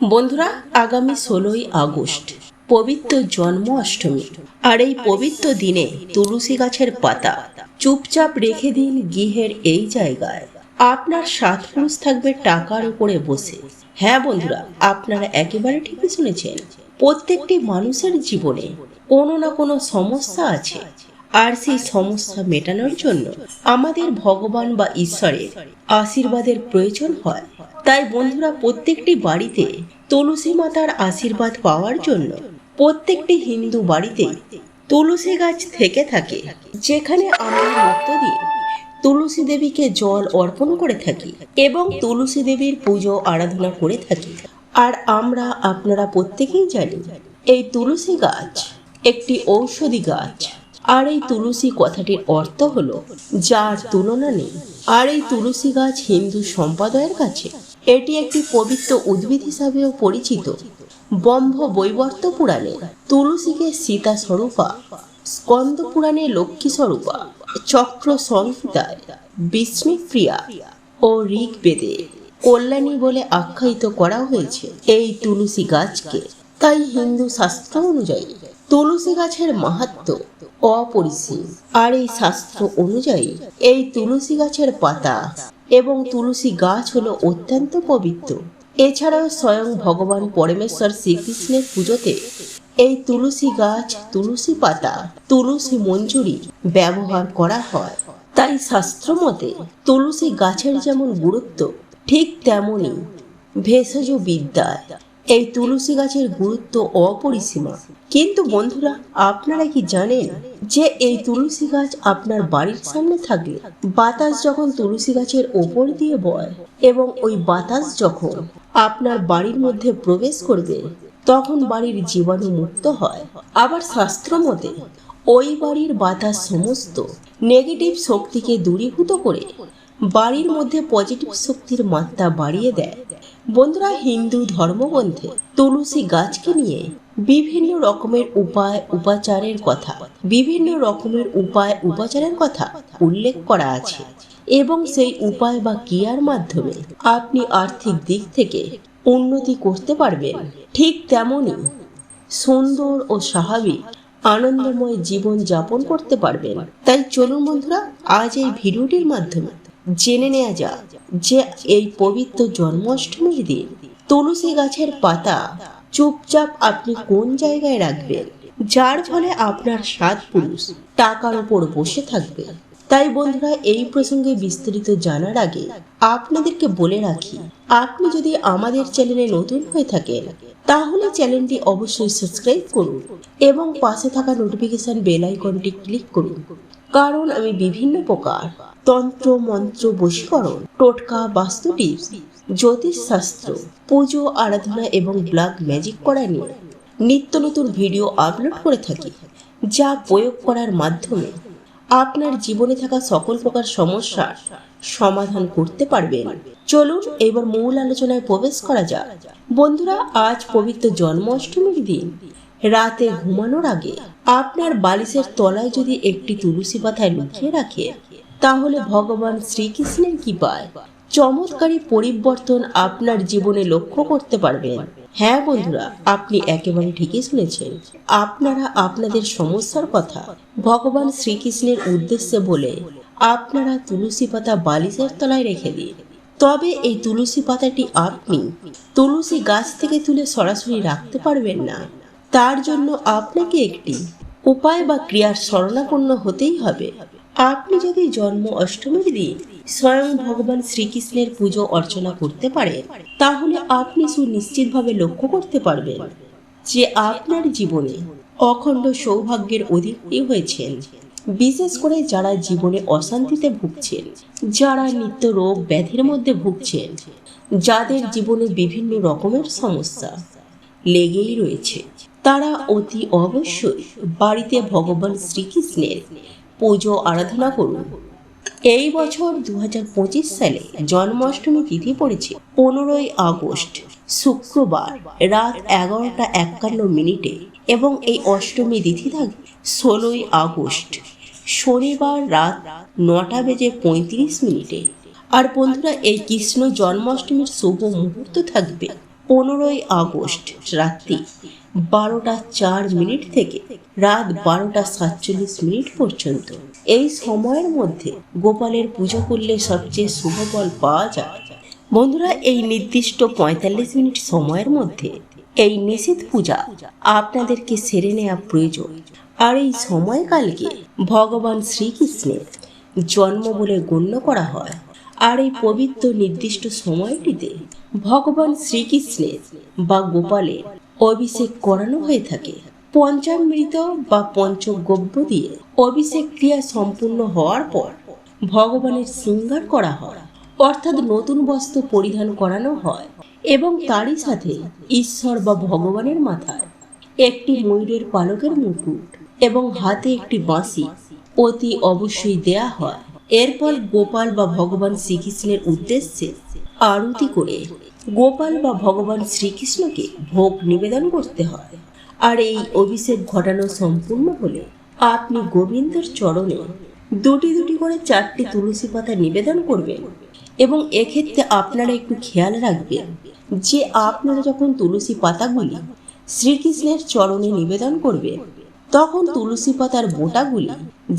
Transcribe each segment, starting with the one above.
বন্ধুরা, আগামী ষোলোই আগস্ট, পবিত্র জন্ম অষ্টমী আর এই পবিত্র দিনে তুলসী গাছের পাতা চুপচাপ রেখে দিন গৃহের এই জায়গায়। আপনার সাত পুরুষ থাকবে টাকার উপরে বসে। হ্যাঁ বন্ধুরা, আপনারা একেবারে ঠিকই শুনেছেন। প্রত্যেকটি মানুষের জীবনে কোনো না কোনো সমস্যা আছে। আর সেই সমস্যা মেটানোর জন্য আমাদের ভগবান বা ঈশ্বরের আশীর্বাদের প্রয়োজন হয়। তাই বন্ধুরা, প্রত্যেকটি বাড়িতে তুলসী মাতার আশীর্বাদ পাওয়ার জন্য প্রত্যেকটি হিন্দু বাড়িতে তুলসী গাছ থেকে থাকে। যেখানে আমরা নিত্য দিয়ে তুলসী দেবীকে জল অর্পণ করে থাকি এবং তুলসী দেবীর পুজো, আরাধনা করে থাকি। আর আমরা, আপনারা প্রত্যেকেই জানি, এই তুলসী গাছ একটি ঔষধি গাছ। আর এই তুলসী কথাটির অর্থ হলো, যার তুলনা নেই। আর এই তুলসী গাছ হিন্দু সম্প্রদায়ের কাছে, এটি একটি পবিত্র উদ্ভিদ হিসাবেও পরিচিত। ব্রহ্ম বৈবর্ত পুরাণে তুলসীকে সীতা স্বরূপা, স্কন্দ পুরাণে লক্ষ্মী স্বরূপা, চক্র সংহিতায় বিষ্ণুপ্রিয়া ও ঋগ্বেদে কল্যাণী বলে আখ্যায়িত করা হয়েছে এই তুলসী গাছকে। তাই হিন্দু শাস্ত্র অনুযায়ী তুলসী গাছের মাহাত্ম অপরিসীম। আর এই শাস্ত্র অনুযায়ী এই তুলসী গাছের পাতা এবং তুলসী গাছ হলো অত্যন্ত পবিত্র। এছাড়াও স্বয়ং ভগবান পরমেশ্বর শ্রীকৃষ্ণের পুজোতে এই তুলসী গাছ, তুলসী পাতা, তুলসী মঞ্জুরি ব্যবহার করা হয়। তাই শাস্ত্র মতে তুলসী গাছের যেমন গুরুত্ব, ঠিক তেমনই ভেষজ বিদ্যায় এই তুলসী গাছের গুরুত্ব অপরিসীমা। কিন্তু বন্ধুরা, আপনারা কি জানেন যে এই তুলসী গাছ আপনার বাড়ির সামনে থাকলে বাতাস যখন তুলসী গাছের ওপর দিয়ে বয় এবং ওই বাতাস যখন আপনার বাড়ির মধ্যে প্রবেশ করবে, তখন বাড়ির জীবাণু মুক্ত হয়। আবার শাস্ত্র মতে, ওই বাড়ির বাতাস সমস্ত নেগেটিভ শক্তিকে দূরীভূত করে বাড়ির মধ্যে পজিটিভ শক্তির মাত্রা বাড়িয়ে দেয়। বন্ধুরা হিন্দু ধর্মগ্রন্থে তুলসী গাছকে নিয়ে বিভিন্ন রকমের উপায়, উপাচারের কথা, বিভিন্ন রকমের উপায়, উপাচারের কথা উল্লেখ করা আছে এবং সেই উপায় বা ক্রিয়ার মাধ্যমে আপনি আর্থিক দিক থেকে উন্নতি করতে পারবেন। ঠিক তেমনই সুন্দর ও স্বাভাবিক, আনন্দময় জীবন যাপন করতে পারবেন। তাই চলুন বন্ধুরা, আজ এই ভিডিওটির মাধ্যমে জেনে নেওয়া যাক যে এই পবিত্র জন্মাষ্টমীর দিন তুলসী গাছের পাতা চুপচাপ আপনি কোন জায়গায় রাখবেন? যার ফলে আপনার সাত পুরুষ টাকার উপর বসে থাকবে। তাই বন্ধুরা, এই প্রসঙ্গে বিস্তারিত জানার আগে আপনাদেরকে বলে রাখি, আপনি যদি আমাদের চ্যানেলে নতুন হয়ে থাকেন, তাহলে চ্যানেলটি অবশ্যই সাবস্ক্রাইব করুন এবং পাশে থাকা নোটিফিকেশন বেল আইকনটি ক্লিক করুন। কারণ আমি বিভিন্ন প্রকার তন্ত্র, মন্ত্র, বশীকরণ, টোটকা, বাস্তু টিপস, জ্যোতিষ শাস্ত্র, পুজো, আরাধনা এবং ব্ল্যাক ম্যাজিক করা নিয়ে নিত্য নতুন ভিডিও আপলোড করে থাকি, যা প্রয়োগ করার মাধ্যমে আপনার জীবনে থাকা সকল প্রকার সমস্যার সমাধান করতে পারবেন। চলুন এবার মূল আলোচনায় প্রবেশ করা যাক। বন্ধুরা, আজ পবিত্র জন্মাষ্টমীর দিন। রাতে ঘুমানোর আগে আপনার বালিশের তলায় যদি একটি তুলসী পাতায় লুকিয়ে রাখে, তাহলে ভগবান শ্রীকৃষ্ণের কৃপায় চমৎকারী পরিবর্তন আপনার জীবনে লক্ষ্য করতে পারবেন। হ্যাঁ বন্ধুরা, আপনি একেবারে ঠিকই শুনেছেন। আপনারা আপনাদের সমস্যার কথা ভগবান শ্রীকৃষ্ণের উদ্দেশ্যে বলে আপনারা তুলসী পাতা বালিশের তলায় রেখে দিন। তবে এই তুলসী পাতাটি আপনি তুলসী গাছ থেকে তুলে সরাসরি রাখতে পারবেন না। তার জন্য আপনাকে একটি উপায় বা ক্রিয়ার শরণাপন্ন হতেই হবে। আপনি যদি জন্ম অষ্টমীর দিন স্বয়ং ভগবান শ্রীকৃষ্ণের পুজো অর্চনা করতে পারেন, তাহলে আপনি সুনিশ্চিতভাবে লক্ষ্য করতে পারবেন যে আপনার জীবনে অখণ্ড সৌভাগ্যের অধিকারী হয়েছেন। বিশেষ করে যারা জীবনে অশান্তিতে ভুগছেন, যারা নিত্য রোগ ব্যাধির মধ্যে ভুগছেন, যাদের জীবনে বিভিন্ন রকমের সমস্যা লেগেই রয়েছে। তারা অতি অবশ্যই বাড়িতে ভগবান শ্রীকৃষ্ণের পুজো আরাধনা করুন। এই বছর দু পঁচিশ সালে জন্মাষ্টমী তিথি পড়েছে। পনেরোই আগস্ট, শুক্রবার রাত এগারোটা একান্ন মিনিটে এবং এই অষ্টমী তিথি থাকবে ষোলোই আগস্ট, শনিবার রাত নটা বেজে পঁয়ত্রিশ মিনিটে। আর বন্ধুরা, এই কৃষ্ণ জন্মাষ্টমীর শুভ মুহূর্ত থাকবে পনেরোই আগস্ট রাত্রি বারোটা চার মিনিট থেকে রাত বারোটা সাতচল্লিশ মিনিট পর্যন্ত। এই সময়ের মধ্যে গোপালের পুজো করলে সবচেয়ে শুভ ফল পাওয়া যায়। বন্ধুরা, এই নির্দিষ্ট পঁয়তাল্লিশ মিনিট সময়ের মধ্যে এই নিষেধ পূজা আপনাদেরকে সেরে নেওয়া প্রয়োজন। আর এই সময়কালকে ভগবান শ্রীকৃষ্ণের জন্ম বলে গণ্য করা হয়। আর এই পবিত্র নির্দিষ্ট সময়টিতে ভগবান শ্রীকৃষ্ণের বা গোপালের অভিষেক করানো হয়ে থাকে। পঞ্চামৃত বা পঞ্চগব্য দিয়ে অভিষেক ক্রিয়া সম্পূর্ণ হওয়ার পর ভগবানের শৃঙ্গার করা হয়, অর্থাৎ নতুন বস্ত্র পরিধান করানো হয় এবং তারই সাথে ঈশ্বর বা ভগবানের মাথায় একটি ময়ূরের পালকের মুকুট এবং হাতে একটি বাঁশি অতি অবশ্যই দেয়া হয়। এরপর গোপাল বা ভগবান শ্রীকৃষ্ণের উদ্দেশ্যে আরতি করে গোপাল বা ভগবান শ্রীকৃষ্ণকে ভোগ নিবেদন করতে হয়। আর এই অভিষেক ঘটানো সম্পূর্ণ হলে আপনি গোবিন্দর চরণে দুটি দুটি করে চারটি তুলসী পাতা নিবেদন করবেন এবং এক্ষেত্রে আপনারা একটু খেয়াল রাখবেন যে আপনারা যখন তুলসী পাতাগুলি শ্রীকৃষ্ণের চরণে নিবেদন করবেন, তখন তুলসী পাতার বোটাগুলি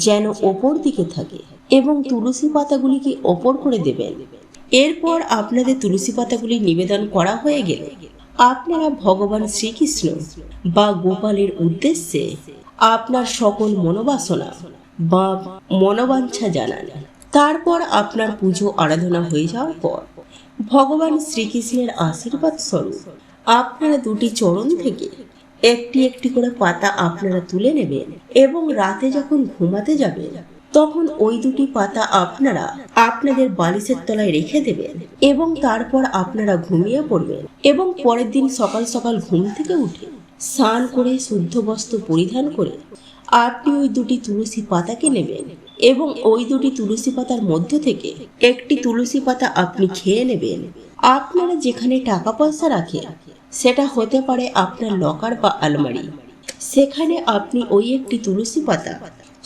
যেন ওপর দিকে থাকে এবং তুলসী পাতাগুলিকে ওপর করে দেবেন। এরপর আপনাদের তুলসী পাতাগুলি নিবেদন করা হয়ে গেলে। আপনারা ভগবান শ্রীকৃষ্ণ বা গোপালের উদ্দেশ্যে আপনার সকল মনোবাসনা বা মনোবাঞ্ছা জানান। তারপর আপনার পুজো আরাধনা হয়ে যাওয়ার পর ভগবান শ্রীকৃষ্ণের আশীর্বাদ স্বরূপ আপনারা দুটি চরণ থেকে একটি একটি করে পাতা আপনারা তুলে নেবেন এবং রাতে যখন ঘুমাতে যাবেন তখন ওই দুটি পাতা আপনারা আপনাদের বালিশের তলায় রেখে দেবেন এবং তারপর আপনারা ঘুমিয়ে পড়বেন এবং পরের দিন সকাল সকাল ঘুম থেকে উঠে স্নান করে শুদ্ধ বস্ত্র পরিধান করে আপনি ওই দুটি তুলসী পাতাকে নেবেন এবং ওই দুটি তুলসী পাতার মধ্য থেকে একটি তুলসী পাতা আপনি খেয়ে নেবেন। আপনারা যেখানে টাকা পয়সা রাখেন, সেটা হতে পারে আপনার লকার বা আলমারি। সেখানে আপনি ওই একটি তুলসী পাতা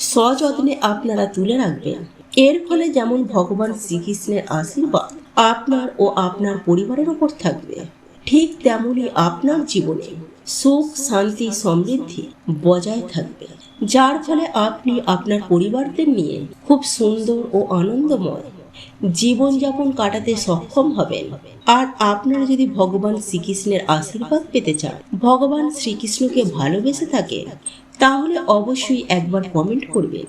সযত্নে আপনারা তুলে রাখবেন। এর ফলে যেমন ভগবান শ্রীকৃষ্ণের আশীর্বাদ আপনার ও আপনার পরিবারের উপর থাকবে, ঠিক তেমনি আপনার জীবনে সুখ, শান্তি, সমৃদ্ধি বজায় থাকবে। যার ফলে আপনি আপনার পরিবারদের নিয়ে খুব সুন্দর ও আনন্দময় জীবনযাপন কাটাতে সক্ষম হবেন। আর আপনারা যদি ভগবান শ্রীকৃষ্ণের আশীর্বাদ পেতে চান, ভগবান শ্রীকৃষ্ণকে ভালোবেসে থাকেন তাহলে অবশ্যই একবার কমেন্ট করবেন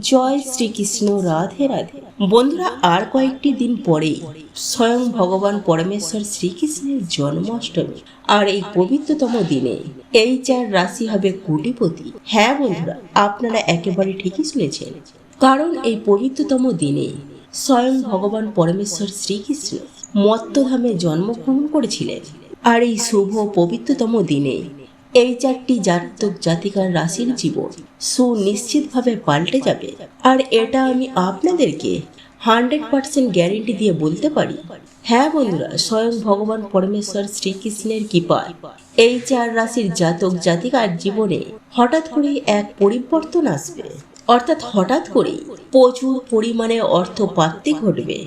জয় শ্রীকৃষ্ণ, রাধে রাধে। বন্ধুরা, আর কয়েকটি দিন পরেই স্বয়ং ভগবান পরমেশ্বর শ্রীকৃষ্ণের জন্মাষ্টমী। আর এই পবিত্রতম দিনে এই চার রাশি হবে কোটিপতি। হ্যাঁ বন্ধুরা, আপনারা একেবারে ঠিকই শুনেছেন। কারণ এই পবিত্রতম দিনে স্বয়ং ভগবান পরমেশ্বর শ্রীকৃষ্ণ মত্তধামে জন্মগ্রহণ করেছিলেন। আর এই শুভ পবিত্রতম দিনে এই চারটি জাতক জাতিকার রাশির জীবন সুনিশ্চিতভাবে পাল্টে যাবে। আর এটা আমি আপনাদেরকে হান্ড্রেড পার্সেন্ট গ্যারেন্টি দিয়ে বলতে পারি। হ্যাঁ বন্ধুরা, স্বয়ং ভগবান পরমেশ্বর শ্রীকৃষ্ণের কৃপায় এই চার রাশির জাতক জাতিকার জীবনে হঠাৎ করেই এক পরিবর্তন আসবে। অর্থাৎ হঠাৎ করেই প্রচুর পরিমাণে অর্থ প্রাপ্তি ঘটবে।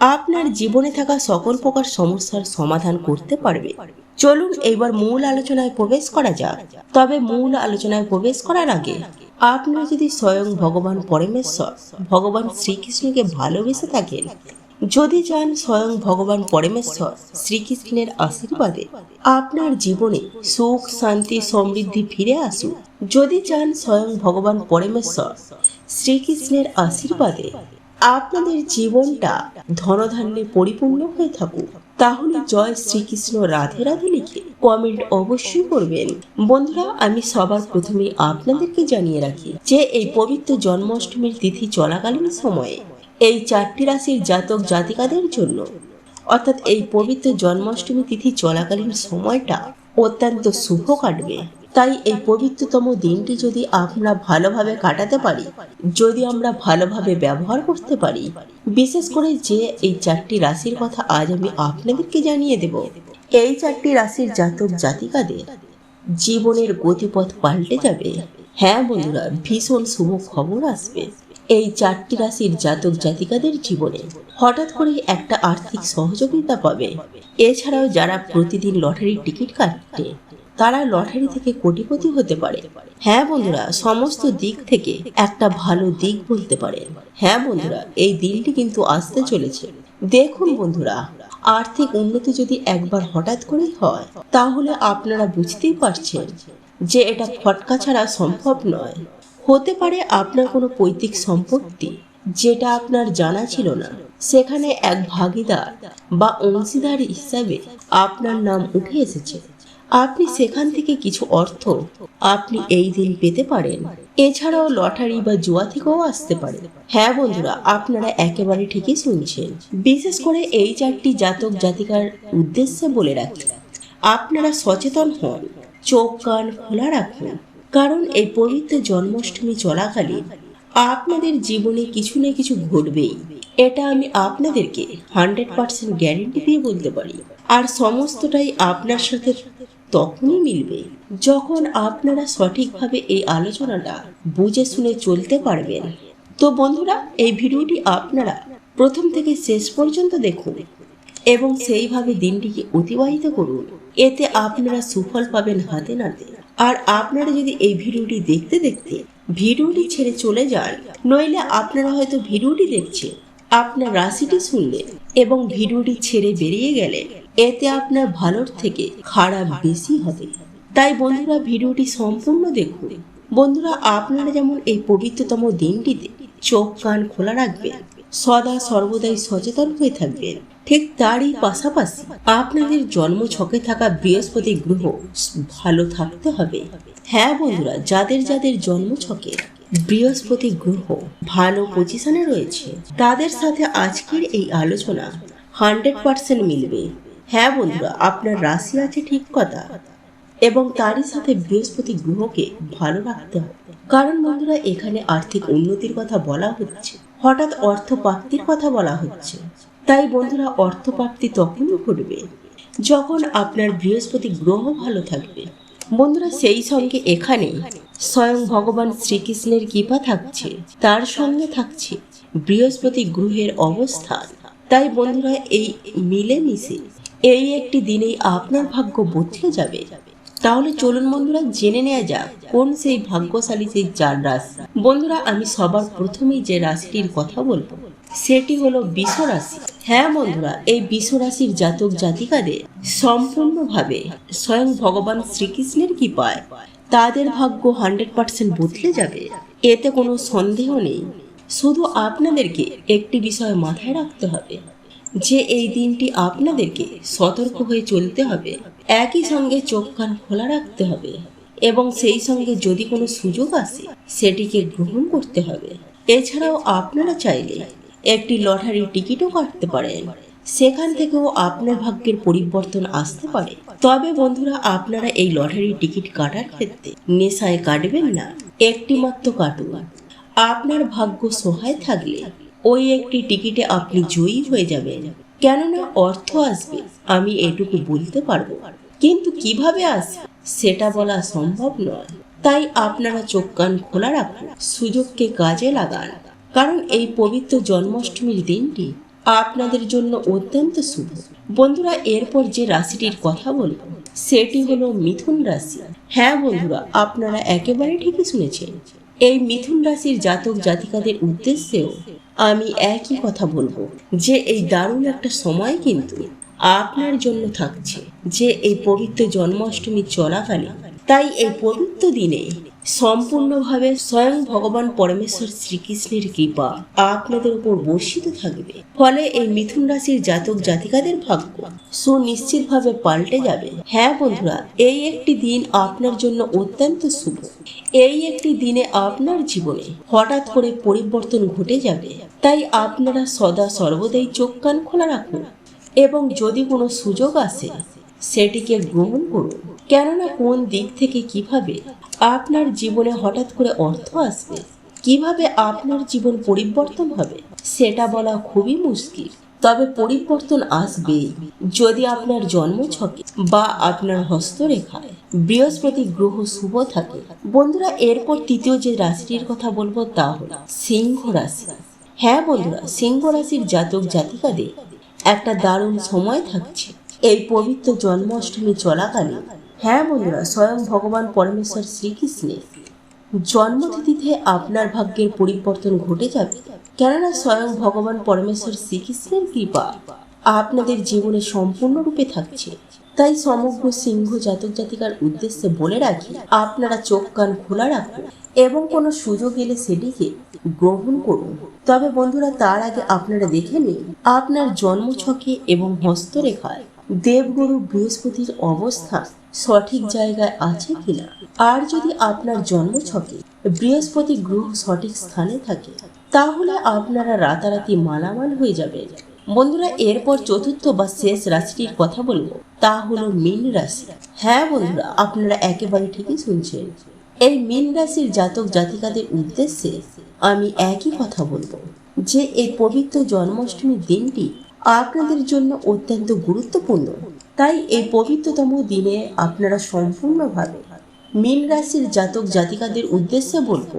আপনার জীবনে থাকা সকল প্রকার সমস্যার সমাধান করতে পারবে। চলুন এবার মূল আলোচনায় প্রবেশ করা যাক। তবে মূল আলোচনায় প্রবেশ করার আগে আপনি যদি স্বয়ং ভগবান পরমেশ্বর, ভগবান শ্রীকৃষ্ণকে ভালোবেসে থাকেন, যদি চান স্বয়ং ভগবান পরমেশ্বর শ্রীকৃষ্ণের আশীর্বাদে আপনার জীবনে সুখ, শান্তি, সমৃদ্ধি ফিরে আসুক, যদি চান স্বয়ং ভগবান পরমেশ্বর শ্রীকৃষ্ণের আশীর্বাদে আপনাদের জীবনটা ধনধান্যে পরিপূর্ণ হয়ে থাকুক। তাহলে জয় শ্রীকৃষ্ণ রাধে রাধে লিখে কমেন্ট অবশ্যই করবেন। বন্ধুরা, আমি সবার প্রথমে আপনাদেরকে জানিয়ে রাখি যে এই পবিত্র জন্মাষ্টমীর তিথি চলাকালীন সময়ে এই চারটি রাশির জাতক জাতিকাদের জন্য অর্থাৎ এই পবিত্র জন্মাষ্টমী তিথি চলাকালীন সময়টা অত্যন্ত শুভ কাটবে। তাই এই পবিত্রতম দিনটি যদি আমরা ভালোভাবে কাটাতে পারি, যদি আমরা ভালোভাবে ব্যবহার করতে পারি, বিশেষ করে যে এই চারটি রাশির কথা আজ আমি আপনাদেরকে জানিয়ে দেব। এই চারটি রাশির জাতক জাতিকাদের জীবনের গতিপথ পাল্টে যাবে। হ্যাঁ বন্ধুরা, ভীষণ শুভ খবর আসবে। এই চারটি রাশির জাতক জাতিকাদের জীবনে হঠাৎ করে একটা আর্থিক সহযোগিতা পাবে। এছাড়াও যারা প্রতিদিন লটারির টিকিট কাটে তারা লটারি থেকে কোটিপতি হতে পারে। হ্যাঁ বন্ধুরা, সমস্ত দিক থেকে একটা ভালো দিক বলতে পারে। হ্যাঁ বন্ধুরা, এই দিনটি কিন্তু আসতে চলেছে। দেখুন বন্ধুরা, আর্থিক উন্নতি যদি একবার হঠাৎ করেই হয়, তাহলে আপনারা বুঝতেই পারছেন যে এটা ফটকা ছাড়া সম্ভব নয়। হতে পারে আপনার কোনো পৈতৃক সম্পত্তি যেটা আপনার জানা ছিল না। সেখানে এক ভাগিদার বা অংশীদার হিসাবে আপনার নাম উঠে এসেছে। আপনি সেখান থেকে কিছু অর্থ আপনি এই দিন পেতে পারেন। এছাড়াও লটারি বা জুয়া থেকেও আসতে পারে। হ্যাঁ বন্ধুরা, আপনারা একেবারে ঠিকই শুনছেন। বিশেষ করে এই চারটি জাতক জাতিকার উদ্দেশ্যে বলে রাখি, আপনারা সচেতন হন, চোখ কান খোলা রাখুন। কারণ এই পবিত্র জন্মাষ্টমী চলাকালীন আপনাদের জীবনে কিছু না কিছু ঘটবেই। এটা আমি আপনাদেরকে হান্ড্রেড পার্সেন্ট গ্যারেন্টি দিয়ে বলতে পারি। আর সমস্তটাই আপনার সাথে তখনই মিলবে যখন আপনারা সঠিকভাবে এই আলোচনাটা বুঝে শুনে চলতে পারবেন। তো বন্ধুরা, এই ভিডিওটি আপনারা প্রথম থেকে শেষ পর্যন্ত দেখুন এবং সেইভাবে দিনটিকে অতিবাহিত করুন। এতে আপনারা সুফল পাবেন হাতে নাতে। আর আপনারা যদি এই ভিডিওটি দেখতে দেখতে ভিডিওটি ছেড়ে চলে যান, নইলে আপনারা হয়তো ভিডিওটি দেখছেন, আপনার রাশিটি শুনলেন এবং ভিডিওটি ছেড়ে বেরিয়ে গেলেন এতে আপনার ভালোর থেকে খারাপ বেশি হবে। তাই বন্ধুরা, ভিডিওটি সম্পূর্ণ দেখুন। বন্ধুরা, আপনারা যেমন এই পবিত্রতম দিনটিতে চোখ কান খোলা রাখবেন, সদা সর্বদাই সচেতন হয়ে থাকবেন। ঠিক তারই পাশাপাশি আপনাদের জন্ম ছকে থাকা বৃহস্পতি গ্রহ ভালো থাকতে হবে। হ্যাঁ বন্ধুরা, যাদের যাদের জন্ম ছকে বৃহস্পতি গ্রহ ভালো পজিশনে রয়েছে, তাদের সাথে আজকের এই আলোচনা হান্ড্রেড পার্সেন্ট মিলবে। হ্যাঁ বন্ধুরা, আপনার রাশি আছে ঠিক কথা। এবং তারই সাথে বৃহস্পতি গ্রহকে ভালো রাখতে হবে। কারণ বন্ধুরা, এখানে আর্থিক উন্নতির কথা বলা হচ্ছে। হঠাৎ অর্থ প্রাপ্তির কথা বলা হচ্ছে। তাই বন্ধুরা অর্থ প্রাপ্তি তখনই ঘটবে যখন আপনার বৃহস্পতি গ্রহ ভালো থাকবে। বন্ধুরা, সেই সঙ্গে এখানে স্বয়ং ভগবান শ্রীকৃষ্ণের কৃপা থাকছে। তার সঙ্গে থাকছে বৃহস্পতি গ্রহের অবস্থান। তাই বন্ধুরা, এই মিলেমিশে এই একটি দিনেই আপনার ভাগ্য বদলে যাবে। তাহলে চলুন বন্ধুরা, জেনে নেওয়া যাক কোন সেই ভাগ্যশালী, সেই চার রাশি বন্ধুরা, আমি সবার প্রথমেই যে রাশিটির কথা বলব, সেটি হলো বিষ রাশি। হ্যাঁ বন্ধুরা, এই বিষ রাশির জাতক জাতিকাদের সম্পূর্ণভাবে স্বয়ং ভগবান শ্রীকৃষ্ণের কৃপায় তাদের ভাগ্য হান্ড্রেড পার্সেন্ট বদলে যাবে। এতে কোনো সন্দেহ নেই। শুধু আপনাদেরকে একটি বিষয় মাথায় রাখতে হবে। যে এই দিনটি আপনাদেরকে সতর্ক হয়ে চলতে হবে, একই সঙ্গে চোখ কান খোলা রাখতে হবে এবং সেই সঙ্গে যদি কোনো সুযোগ আসে, সেটিকে গ্রহণ করতে হবে। এছাড়াও আপনারা চাইলে একটি লটারির টিকিটও কাটতে পারেন। সেখান থেকেও আপনার ভাগ্যের পরিবর্তন আসতে পারে। তবে বন্ধুরা, আপনারা এই লটারির টিকিট কাটার ক্ষেত্রে নেশায় কাটবেন না একটি মাত্র কাটুন। আপনার ভাগ্য সহায় থাকলে ওই একটি টিকিটে আপনি জয়ী হয়ে যাবেন। কেননা অর্থ আসবে, আমি এটুকু বলতে পারব। কিন্তু কীভাবে আসবে, সেটা বলা সম্ভব নয়। তাই আপনারা চোখ কান খোলা রাখুন, সুযোগকে কাজে লাগান। কারণ এই পবিত্র জন্মাষ্টমীর দিনটি আপনাদের জন্য অত্যন্ত শুভ। বন্ধুরা, এরপর যে রাশিটির কথা বলব, সেটি হলো মিথুন রাশি। হ্যাঁ বন্ধুরা, আপনারা একেবারে ঠিকই শুনেছেন। এই মিথুন রাশির জাতক জাতিকাদের উদ্দেশ্যেও আমি একই কথা বলব যে এই দারুণ একটা সময় কিন্তু আপনার জন্য থাকছে যে এই পবিত্র জন্মাষ্টমী চলাকালীন তাই এই পবিত্র দিনে সম্পূর্ণভাবে স্বয়ং ভগবান পরমেশ্বর শ্রীকৃষ্ণের কৃপা আপনাদের উপর বর্ষিত থাকবে। ফলে এই মিথুন রাশির জাতক জাতিকাদের ভাগ্য সুনিশ্চিতভাবে পাল্টে যাবে। হ্যাঁ বন্ধুরা, এই একটি দিন আপনার জন্য অত্যন্ত শুভ। এই একটি দিনে আপনার জীবনে হঠাৎ করে পরিবর্তন ঘটে যাবে। তাই আপনারা সদা সর্বদাই চোখ কান খোলা রাখুন এবং যদি কোনো সুযোগ আসে, সেটিকে গ্রহণ করুন। কেননা কোন দিক থেকে কীভাবে আপনার জীবনে হঠাৎ করে অর্থ আসবে, কীভাবে আপনার জীবন পরিবর্তন হবে, সেটা বলা খুবই মুশকিল। তবে পরিবর্তন আসবে যদি আপনার জন্ম ছকে বা আপনার হস্তরেখায় বৃহস্পতি গ্রহ শুভ থাকে। বন্ধুরা, এরপর তৃতীয় যে রাশিটির কথা বলব তা হল সিংহ রাশি। হ্যাঁ বন্ধুরা, সিংহ রাশির জাতক জাতিকাদের একটা দারুণ সময় থাকছে। এই পবিত্র জন্মাষ্টমী চলাকালীন হ্যাঁ বন্ধুরা, স্বয়ং ভগবান পরমেশ্বর শ্রীকৃষ্ণের জন্মতিথিতে আপনার ভাগ্যের পরিবর্তন ঘটে যাবে। কেননা স্বয়ং ভগবান পরমেশ্বর শ্রীকৃষ্ণের কৃপা আপনাদের জীবনে সম্পূর্ণরূপে থাকছে। তাই সমগ্র সিংহ জাতক জাতিকার উদ্দেশ্যে বলে রাখি, আপনারা চোখ কান খোলা রাখুন এবং কোনো সুযোগ এলে সেটিকে গ্রহণ করুন। তবে বন্ধুরা, তার আগে আপনারা দেখে নিন, আপনার জন্মছকে এবং হস্তরেখায় দেবগুরু বৃহস্পতির অবস্থান সঠিক জায়গায় আছে কিনা? আর যদি আপনার জন্মছকে বৃহস্পতি গ্রহ সঠিক স্থানে থাকে, তাহলে আপনারা রাতারাতি মালামাল হয়ে যাবেন বন্ধুরা, এরপর চতুর্থ বা শেষ রাশিটির কথা বলব। তা হলো মীন রাশি। হ্যাঁ বন্ধুরা, আপনারা একেবারে ঠিকই শুনছেন। এই মীন রাশির জাতক জাতিকাদের উদ্দেশ্যে আমি একই কথা বলব যে, এই পবিত্র জন্মাষ্টমীর দিনটি আপনাদের জন্য অত্যন্ত গুরুত্বপূর্ণ। তাই এই পবিত্রতম দিনে আপনারা সম্পূর্ণভাবে মীন রাশির জাতক জাতিকাদের উদ্দেশ্যে বলব,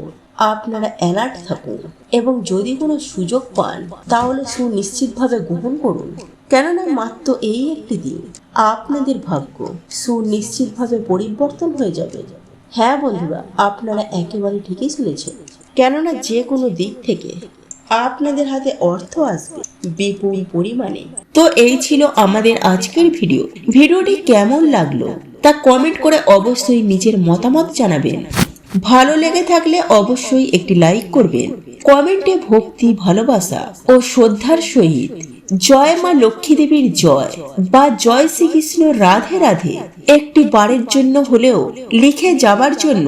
আপনারা অ্যালার্ট থাকুন এবং যদি কোনো সুযোগ পান, তাহলে সুনিশ্চিতভাবে গ্রহণ করুন। কেননা মাত্র এই একটি দিন আপনাদের ভাগ্য সুনিশ্চিতভাবে পরিবর্তন হয়ে যাবে। হ্যাঁ বন্ধুরা, আপনারা একেবারে ঠিকই শুনেছেন কেননা যে কোনো দিক থেকে আপনাদের হাতে অর্থ আসবে বিপুল পরিমাণে। তো এই ছিল আমাদের আজকের ভিডিও। ভিডিওটি কেমন লাগল তা কমেন্ট করে অবশ্যই নিজের মতামত জানাবেন। ভালো লেগে থাকলে অবশ্যই একটি লাইক করবেন। কমেন্টে ভক্তি, ভালোবাসা ও শ্রদ্ধার সহিত জয় মা লক্ষ্মী দেবীর জয় বা জয় শ্রীকৃষ্ণ রাধে রাধে একটি বারের জন্য হলেও লিখে যাবার জন্য